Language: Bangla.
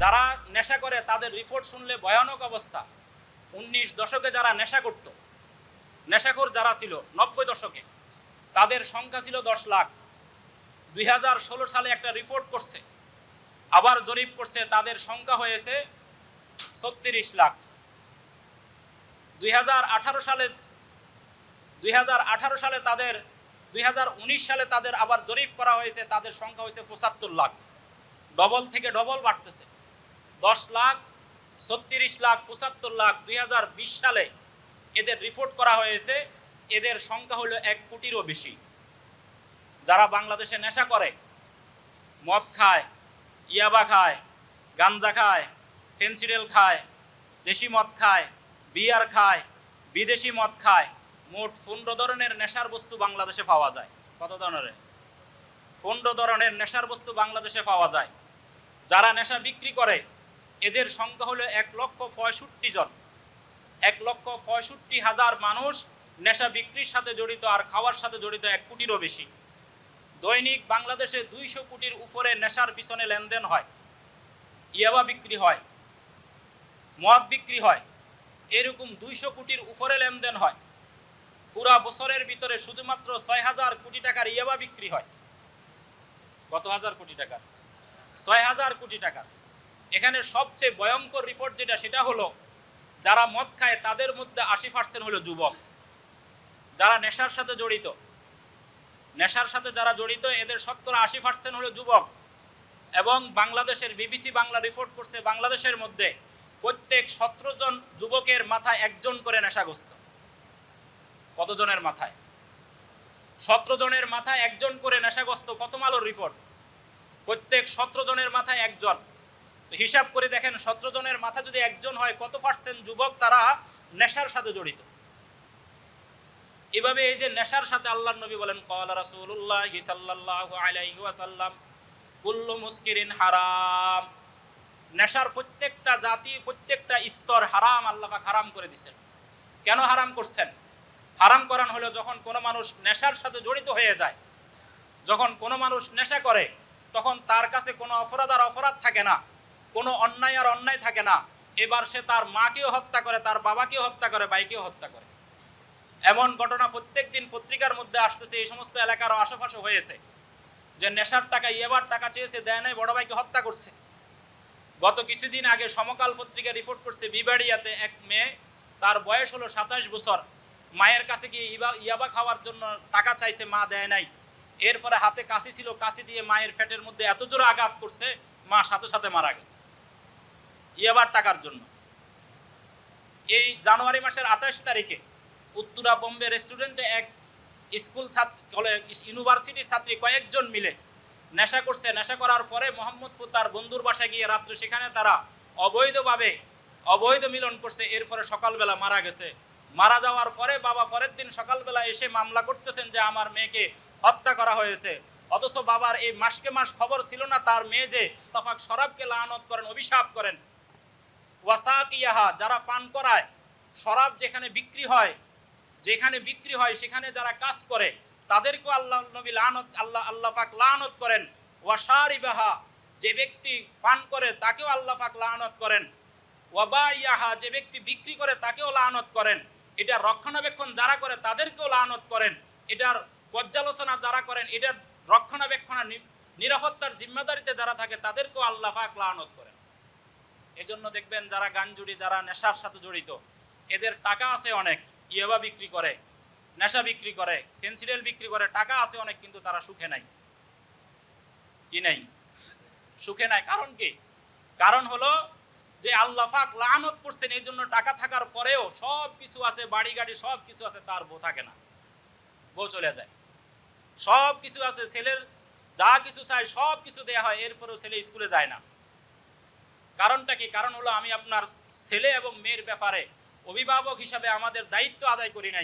যারা নেশা করে তাদের রিপোর্ট শুনলে ভয়ানক অবস্থা। উনিশ দশকে যারা নেশা করত, নেশাখোর যারা ছিল, নব্বই দশকে, তাদের সংখ্যা ছিল দশ লাখ। দুই হাজার ষোলো সালে একটা রিপোর্ট করছে, আবার জরিপ করছে, তাদের সংখ্যা হয়েছে ছত্রিশ লাখ। দুই হাজার আঠারো সালে, দুই হাজার আঠারো সালে তাদের, দুই হাজার উনিশ সালে তাদের আবার জরিপ করা হয়েছে, তাদের সংখ্যা হয়েছে পঁচাত্তর লাখ। ডবল থেকে ডবল বাড়তেছে। দশ লাখ, ছত্রিশ লাখ, পঁচাত্তর লাখ, দুই হাজার বিশ সালে এদের রিপোর্ট করা হয়েছে। এদের সংখ্যা হলো এক কোটিরও বেশি। যারা বাংলাদেশে নেশা করে, মদ খায়, ইয়াবা খায়, গাঞ্জা খায়, ফেন্সিডেল খায়, দেশি মদ খায়, বিয়ার খায়, বিদেশি মদ খায়, মোট পনেরো ধরনের নেশার বস্তু বাংলাদেশে পাওয়া যায়। কত ধরনের? পনেরো ধরনের নেশার বস্তু বাংলাদেশে পাওয়া যায়। যারা নেশা বিক্রি করে এদের সংখ্যা হলো এক লক্ষ পঁয়ষট্টি জন। এক লক্ষ পঁয়ষট্টি হাজার মানুষ নেশা বিক্রির সাথে জড়িত আর খাওয়ার সাথে জড়িত এক কোটিরও বেশি। দৈনিক বাংলাদেশে দুইশো কোটির উপরে নেশার পিছনে লেনদেন হয়। ইয়াবা বিক্রি হয়। মদ বিক্রি হয়। এরকম দুইশো কোটির উপরে লেনদেন হয়। পুরা বছরের ভিতরে শুধুমাত্র ছয় হাজার কোটি টাকার ইয়াবা বিক্রি হয়। কত হাজার কোটি টাকার? ছয় হাজার কোটি টাকার। এখানে সবচেয়ে ভয়ঙ্কর রিপোর্ট যেটা, সেটা হলো যারা মদ খায়, তাদের মধ্যে আশি পার্সেন্ট হলো যুবক। যারা নেশার সাথে জড়িত, নেশার সাথে যারা জড়িত, এদের শতকরা আশি পার্সেন্ট হলো যুবক। এবং বাংলাদেশের বিবিসি বাংলা রিপোর্ট করছে, বাংলাদেশের মধ্যে প্রত্যেক সতেরো জন যুবকের মাথায় একজন করে নেশাগ্রস্ত। কতজনের মাথায়? সতেরো জনের মাথায় একজন করে নেশাগ্রস্ত, কত আলোর রিপোর্ট প্রত্যেক সতেরো জনের মাথায় একজন। হিসাব করে দেখেন, সতেরো জনের মাথা যদি একজন হয়, কত পার্সেন্ট যুবক তারা নেশার সাথে জড়িত? এভাবে এই যে নেশার সাথে আল্লাহ নবী বলেন কলা আলাইহি ওয়াসাল্লাম, কুল্লু মুস্কিরিন হারাম। নেশার প্রত্যেকটা জাতি, প্রত্যেকটা স্তর হারাম আল্লাহ পাক হারাম করে দিছেন। কেন হারাম করছেন? হারাম করান হলো যখন কোনো মানুষ নেশার সাথে জড়িত হয়ে যায়, যখন কোনো মানুষ নেশা করে, তখন তার কাছে কোনো অপরাধ আর অপরাধ থাকে না। কোনো অন্যায় আর অন্যায় থাকে না। এবার সে তার মাকেও হত্যা করে, তার বাবাকেও হত্যা করে, ভাইকেও হত্যা করে। এমন ঘটনা প্রত্যেক দিন পত্রিকার মধ্যে আসতেছে, এই সমস্ত এলাকার আশেপাশে হয়েছে। যে নেশার টাকা এবার টাকা চেয়েছে, দেয় নাই, বড় ভাইকে হত্যা করছে। গত কিছুদিন আগে সমকাল পত্রিকা রিপোর্ট করছে, বিবাড়িয়াতে এক মেয়ে, তার বয়স হলো সাতাশ বছর, মায়ের কাছে গিয়ে ইবা, ইয়াবা খাওয়ার জন্য টাকা চাইছে, মা দেয় নাই। এরপরে হাতে কাশি ছিল, কাশি দিয়ে মায়ের ফ্যাটের মধ্যে এত জোরে আঘাত করছে মা সাথে সাথে মারা গেছে। ইয়াবার টাকার জন্য। এই জানুয়ারি মাসের আঠাশ তারিখে উত্তরা বোম্বে রেস্টুরেন্টে এক স্কুল ছাত্র কলেজ ইউনিভার্সিটির ছাত্রী কয়েকজন মিলে নেশা করছে। নেশা করার পরে মোহাম্মদপুর তার বন্ধুর বাসায় গিয়ে রাত্রে সেখানে তারা অবৈধভাবে অবৈধ মিলন করছে। এরপরে সকালবেলা মারা গেছে। মারা যাওয়ার পরে বাবা পরের দিন সকালবেলা এসে মামলা করতেছেন যে আমার মেয়েকে হত্যা করা হয়েছে। অথচ বাবার এই মাসকে মাস খবর ছিল না, তার মেয়ে যে তফাক শরাবকে লানত করেন, অভিশাপ করেন। ওয়াসাক ইয়াহা যারা পান করায় শরাব যেখানে বিক্রি হয়, যেখানে বিক্রি হয়, সেখানে যারা কাজ করে, তাদেরকেও আল্লাহ নবী লানত, আল্লাহ আল্লাহ পাক লানত করেন। ওয়াসারিবাহা যে ব্যক্তি পান করে, তাকেও আল্লাহ পাক লানত করেন। ওয়াবা ইয়াহা যে ব্যক্তি বিক্রি করে, তাকেও লানত করেন। এটা রক্ষণাবেক্ষণ যারা করে, তাদেরকেও লানত করেন। এটার পর্যালোচনা যারা করেন, এটার রক্ষণাবেক্ষণ নিরাপত্তার জিম্মাদারিতে যারা থাকে, তাদেরকেও আল্লাহ পাক লানত করেন। এজন্য দেখবেন যারা গাঞ্জুরি যারা নেশার সাথে জড়িত, এদের টাকা আছে অনেক, ইয়াবা বিক্রি করে, নেশা বিক্রি করে, ফেন্সিডেল বিক্রি করে, টাকা আছে অনেক, কিন্তু তারা সুখে নাই। কি নাই? সুখে নাই। কারণ কি? কারণ হলো যে আল্লাহ পাক লানত করছেন এই জন্য টাকা থাকার পরেও সব কিছু আছে, বাড়ি গাড়ি সব কিছু আছে, তার বউ থাকে না। বউ চলে যায়। সব কিছু আছে, ছেলের যা কিছু চাই, সব কিছু দেয়া হয়, এরপরেও ছেলে স্কুলে যায় না। কারণটা কি? কারণ হলো আমি আপনার ছেলে এবং মেয়ের ব্যাপারে অভিভাবক হিসাবে আমাদের দায়িত্ব আদায় করি নাই।